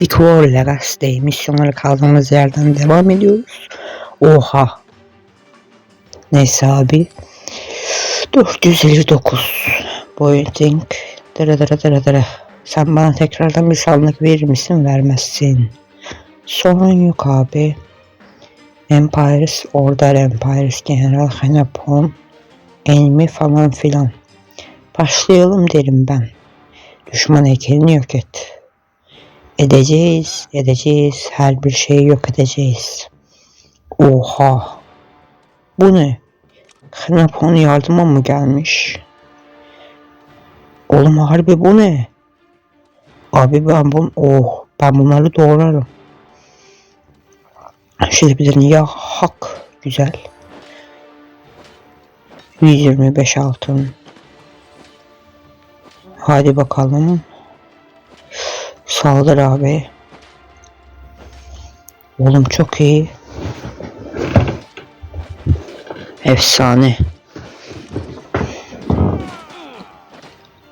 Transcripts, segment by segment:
Big War Legacy'de misyonlara kaldığımız yerden devam ediyoruz. Oha. Neyse abi. 459. Boyuting. Dara dara dara dara. Sen bana tekrardan bir sağlık verir misin? Vermezsin. Sorun yok abi. Empires, Order Empires, General Hanapon, Enemy falan filan. Başlayalım derim ben. Düşman heykelini yok et. Edeceğiz, edeceğiz. Her bir şeyi yok edeceğiz. Oha. Bu ne? Hanapon yardıma mı gelmiş? Oğlum harbi bu ne? Abi ben bun oh ben bunları doğrarım. Bir ya hak güzel. 125 altın. Hadi bakalım. Saldır abi. Oğlum çok iyi. Efsane.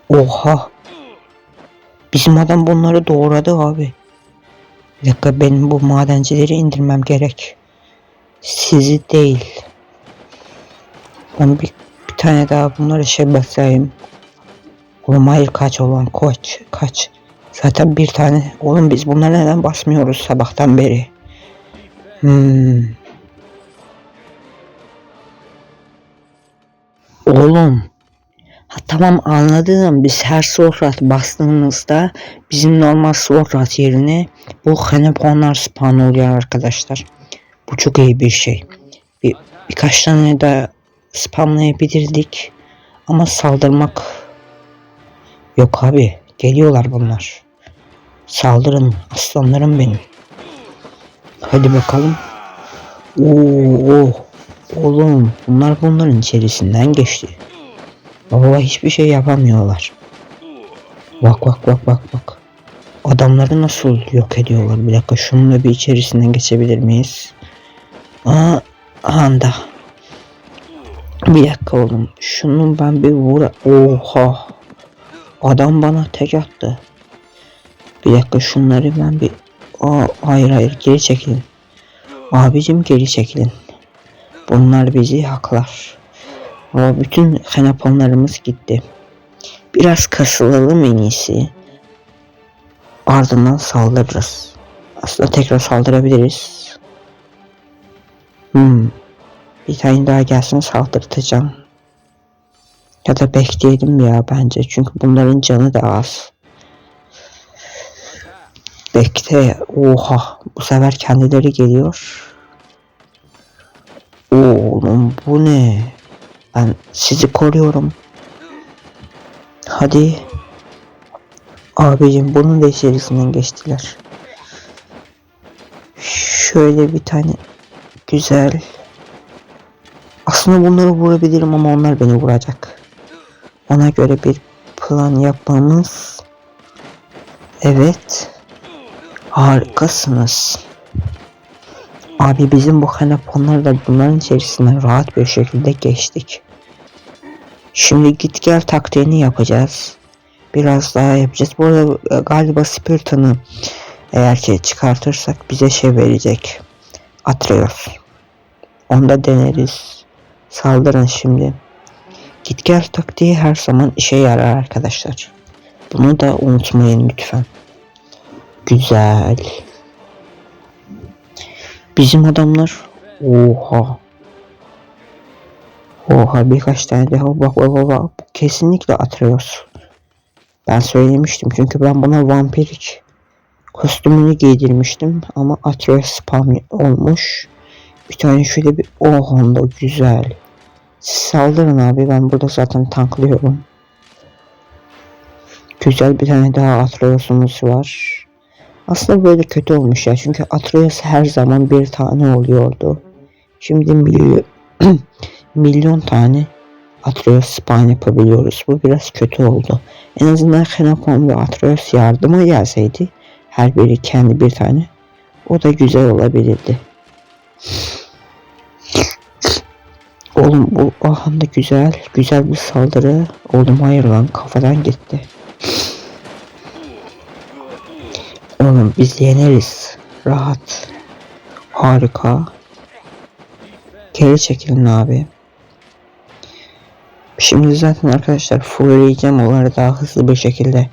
Oha. Bizim adam bunları doğradı abi. Bir dakika benim bu madencileri indirmem gerek. Sizi değil. Ben bir, bir tane daha bunları basayım. Oğlum hayır kaç olan koç kaç. Zaten bir tane. Oğlum biz bunları neden basmıyoruz sabahtan beri? Hmm. Oğlum. Ha, tamam anladım. Biz her Sokrat bastığımızda bizim normal Sokrat yerine bu Heneponlar spawn oluyor arkadaşlar. Bu çok iyi bir şey. Bir, birkaç tane daha spamlayabilirdik. Ama saldırmak yok abi. Geliyorlar bunlar. Saldırın aslanlarım benim. Hadi bakalım. Oo, oğlum bunlar bunların içerisinden geçti. Baba hiçbir şey yapamıyorlar. Bak bak bak bak bak. Adamları nasıl yok ediyorlar? Bir dakika şununla bir içerisinden geçebilir miyiz? Aa, anda. Bir dakika oğlum. Şunu ben bir vur. Oha. Adam bana tek attı. Bir dakika şunları ben bir... Aa, hayır hayır geri çekilin. Abicim geri çekilin. Bunlar bizi haklar. Ama bütün henaponlarımız gitti. Biraz kasılalım en iyisi. Ardından saldırırız. Aslında tekrar saldırabiliriz. Hmm. Bir tane daha gelsin saldırtacağım. Ya da bekleyelim ya bence. Çünkü bunların canı da az. Bekle. Oha. Bu sefer kendileri geliyor. Oğlum bu ne? Ben sizi koruyorum. Hadi. Abicim bunun da içerisinden geçtiler. Şöyle bir tane güzel. Aslında bunları vurabilirim ama onlar beni vuracak. Ona göre bir plan yapmamız. Evet. Harikasınız. Abi bizim bu kanaponlar da bunların içerisinden rahat bir şekilde geçtik. Şimdi git gel taktiğini yapacağız. Biraz daha yapacağız. Bu arada e, galiba Spiriton'u eğer ki çıkartırsak bize şey verecek. Atreus. Onda deneriz. Saldırın şimdi. Git gel taktiği her zaman işe yarar arkadaşlar. Bunu da unutmayın lütfen. Güzel. Bizim adamlar oha. Oha birkaç tane daha bak bak bak. Kesinlikle Atreus. Ben söylemiştim çünkü ben buna vampirik kostümünü giydirmiştim ama Atreus spam olmuş. Bir tane şöyle bir oh onda güzel. Saldırın abi ben burada zaten tanklıyorum. Güzel bir tane daha Atreus'umuz var. Aslında böyle kötü olmuş ya çünkü Atreus her zaman bir tane oluyordu. Şimdi milyon, milyon tane Atreus spawn yapabiliyoruz. Bu biraz kötü oldu. En azından Xenopon ve Atreus yardıma gelseydi her biri kendi bir tane o da güzel olabilirdi. Oğlum bu ahanda güzel güzel bir saldırı. Oğlum hayır lan kafadan gitti. Oğlum biz yeneriz. Rahat. Harika. Geri çekilin abi. Şimdi zaten arkadaşlar fullleyeceğim onları daha hızlı bir şekilde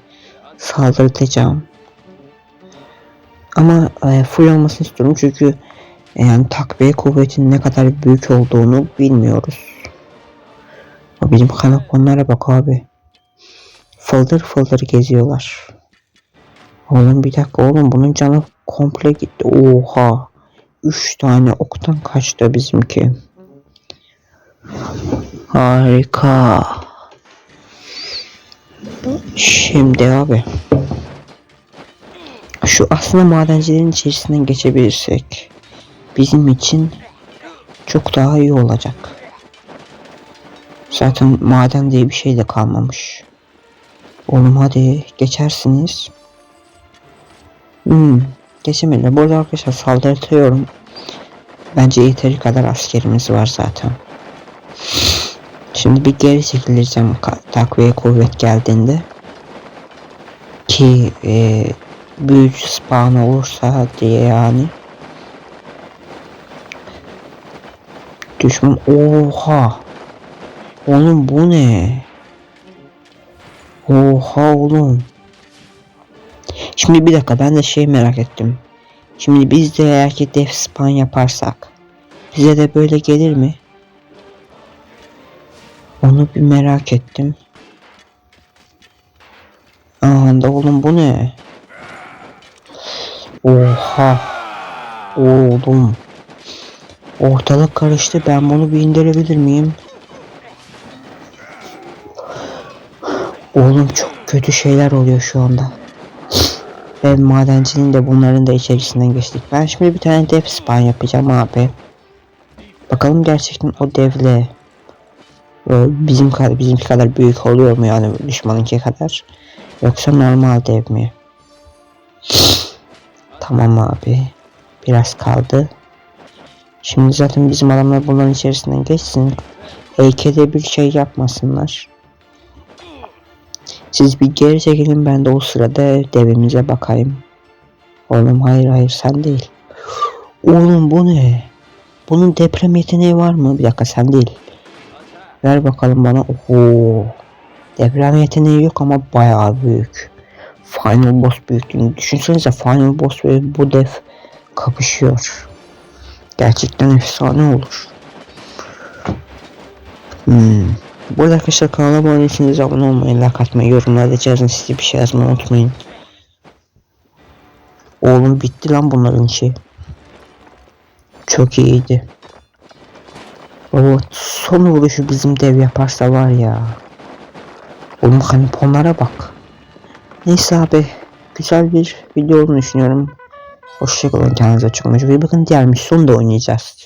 saldırtacağım. Ama e, full olmasını istiyorum çünkü e, yani takviye kuvvetinin ne kadar büyük olduğunu bilmiyoruz. Bizim kanaponlara bak abi. Fıldır fıldır geziyorlar. Oğlum bir dakika oğlum bunun canı komple gitti. Oha. 3 tane oktan kaçtı bizimki. Harika. Şimdi abi. Şu aslında madencilerin içerisinden geçebilirsek bizim için çok daha iyi olacak. Zaten maden diye bir şey de kalmamış. Oğlum hadi geçersiniz. Hmm, geçemediler. Burada arkadaşlar saldırtıyorum. Bence yeteri kadar askerimiz var zaten. Şimdi bir geri çekileceğim takviye kuvvet geldiğinde. Ki e, büyücü spawn olursa diye yani. Düşman oha. Oğlum bu ne? Oha oğlum. Şimdi bir dakika ben de şey merak ettim. Şimdi biz de eğer ki def spawn yaparsak bize de böyle gelir mi? Onu bir merak ettim. Aa da oğlum bu ne? Oha. Oğlum. Ortalık karıştı. Ben bunu bir indirebilir miyim? Oğlum çok kötü şeyler oluyor şu anda. Ve madencinin de bunların da içerisinden geçtik. Ben şimdi bir tane dev spawn yapacağım abi. Bakalım gerçekten o devle bizim kadar bizimki kadar büyük oluyor mu yani düşmanınki kadar yoksa normal dev mi? Tamam abi. Biraz kaldı. Şimdi zaten bizim adamlar bunların içerisinden geçsin. Heykelde bir şey yapmasınlar. Siz bir geri çekilin ben de o sırada devimize bakayım. Oğlum hayır hayır sen değil. Oğlum bu ne? Bunun deprem yeteneği var mı? Bir dakika sen değil. Ver bakalım bana. Oho. Deprem yeteneği yok ama bayağı büyük. Final boss büyüklüğünü düşünsenize Final boss ve bu dev kapışıyor. Gerçekten efsane olur. Hmm. Bu arada arkadaşlar kanala abone değilseniz abone olmayı, like atmayı, yorumlarda cihazın size bir şey yazmayı unutmayın. Oğlum bitti lan bunların işi. Çok iyiydi. O son vuruşu bizim dev yaparsa var ya. Oğlum kaniponlara bak. Neyse abi. Güzel bir video olduğunu düşünüyorum. Hoşçakalın kendinize çok iyi bakın. Diğer misyonu da oynayacağız.